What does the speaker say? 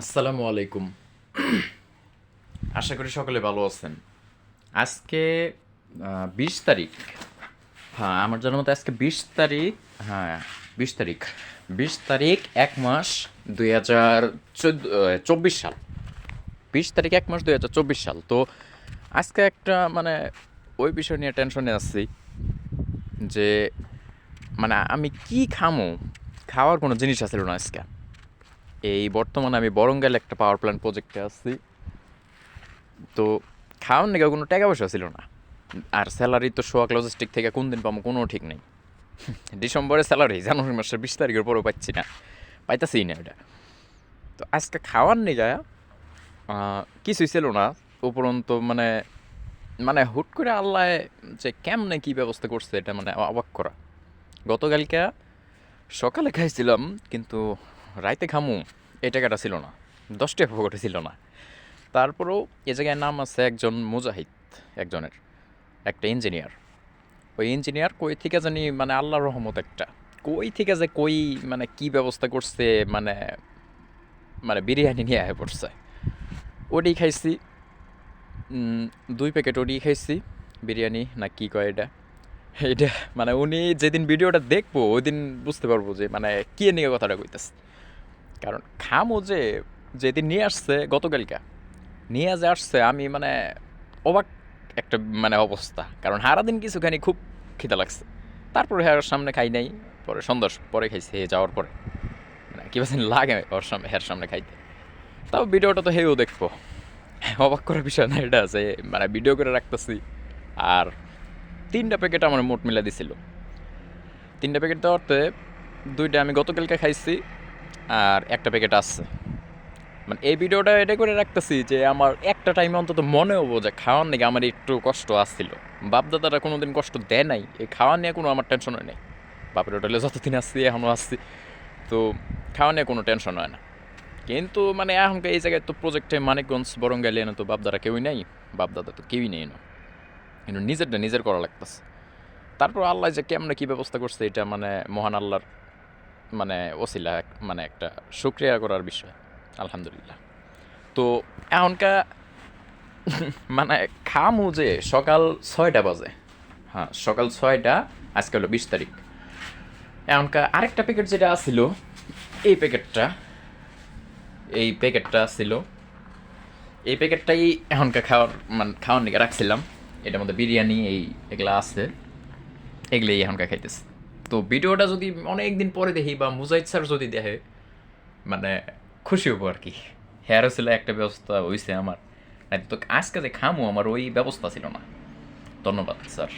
আসসালামু আলাইকুম। আশা করি সকলে ভালো আছেন। আজকে বিশ তারিখ। হ্যাঁ আমার জানার মতো আজকে বিশ তারিখ হ্যাঁ বিশ তারিখ। বিশ তারিখ এক মাস দুই হাজার চব্বিশ সাল। বিশ তারিখ এক মাস দুই হাজার চব্বিশ সাল। তো আজকে একটা মানে ওই বিষয় নিয়ে টেনশনে আছি যে মানে আমি কি খামো? খাওয়ার কোনো জিনিস আছিল না আজকে। এই বর্তমানে আমি বরঙ্গাল একটা পাওয়ার প্ল্যান্ট প্রজেক্টে আসছি তো খাওয়ার নাকি কোনো টাকা পয়সা ছিল না। আর স্যালারি তো সোয়াক লজিস্টিক থেকে কোন দিন পাবো কোনো ঠিক নেই। ডিসেম্বরে স্যালারি জানুয়ারি মাসের বিশ তারিখের পরেও পাচ্ছি না। পাইতাছি না এটা। তো আজকে খাওয়ার নিগা কিছুই ছিল না। উপরন্ত মানে মানে হুট করে আল্লাহ যে কেমনে কী ব্যবস্থা করছে এটা মানে অবাক করা। গতকালকে সকালে খাইছিলাম, কিন্তু রাইতে খামু, এই টাকাটা ছিল না। দশ টাকা পকেটে ছিল না। তারপরেও এ জায়গায় নাম আছে একজন মুজাহিদ, একজনের, একটা ইঞ্জিনিয়ার ওই ইঞ্জিনিয়ার কই থেকে জানি মানে আল্লাহর রহমত একটা। কই থেকে যে কই মানে কি ব্যবস্থা করছে মানে মানে বিরিয়ানি নিয়ে আয় পড়ছে। ওটাই খাইছি। দুই প্যাকেট ওটি খাইছি, বিরিয়ানি না কি কয় এটা? এটা মানে উনি যেদিন ভিডিওটা দেখব ওই দিন বুঝতে পারব যে মানে কি নিয়ে কথাটা কইতেছে। কারণ খামো যে যেদিন নিয়ে আসছে গতকালকা, নিয়ে যে আসছে, আমি মানে অবাক একটা মানে অবস্থা। কারণ সারাদিন কিছুখানি খুব খিদা লাগছে। তারপরে হ্যাঁ ওর সামনে খাই নাই, পরে সন্ধ্যার পরে খাইছে, হে যাওয়ার পরে। মানে কি বলছেন লাগে ওর সামনে, হ্যার সামনে খাইতে। তাও ভিডিওটা তো হেও দেখব। অবাক করার বিষয় না এটা আছে মানে ভিডিও করে রাখতেছি। আর তিনটা প্যাকেট আমার মোট মিলা দিছিল। তিনটা প্যাকেট দেওয়াতে দুইটা আমি গতকালকে খাইছি আর একটা প্যাকেট আছে। মানে এই ভিডিওটা এটা করে রাখতেছি যে আমার একটা টাইমে অন্তত মনে হব যে খাওয়ার নাকি আমার একটু কষ্ট আসছিল বাপদাদারা কোনো দিন কষ্ট দেয় নাই, এই খাওয়া নিয়ে কোনো আমার টেনশন হয় নাই। বাপের হোটেলে যতদিন আসছি এখনও আসছি তো খাওয়া নিয়ে কোনো টেনশন হয় না। কিন্তু মানে এখনকার এই জায়গায় তো প্রজেক্টে মানিকগঞ্জ বরঙ্গালি না তো বাপদারা কেউই নেই, বাপদাদা তো কেউই নেই না কিন্তু নিজেরটা নিজের করা লাগতেছে। তারপর আল্লাহ যে কেমনে কী ব্যবস্থা করছে, এটা মানে মহান আল্লাহর মানে ওসিলা মানে একটা শুক্রিয়া করার বিষয়, আলহামদুলিল্লাহ। তো এখনকার মানে খামু যে সকাল ছয়টা বাজে। হ্যাঁ সকাল ছয়টা, আজকে হলো বিশ তারিখ। এখনকার আরেকটা প্যাকেট যেটা আছিল, এই প্যাকেটটা এই প্যাকেটটা ছিল এই প্যাকেটটাই এখনকার খাওয়ার মানে খাওয়ার নিকে রাখছিলাম। এটার মধ্যে বিরিয়ানি, এই এগুলা আছে, এগুলোই এখনকার খাইতেছে। তো ভিডিওটা যদি অনেক দিন পরে দেখি বা মুজাহিদ স্যার যদি দেখে মানে খুশি হব আর কি। হেয়ার ছিল একটা ব্যবস্থা হয়েছে আমার। তো আজকে যে খামো, আমার ওই ব্যবস্থা ছিল না। ধন্যবাদ স্যার।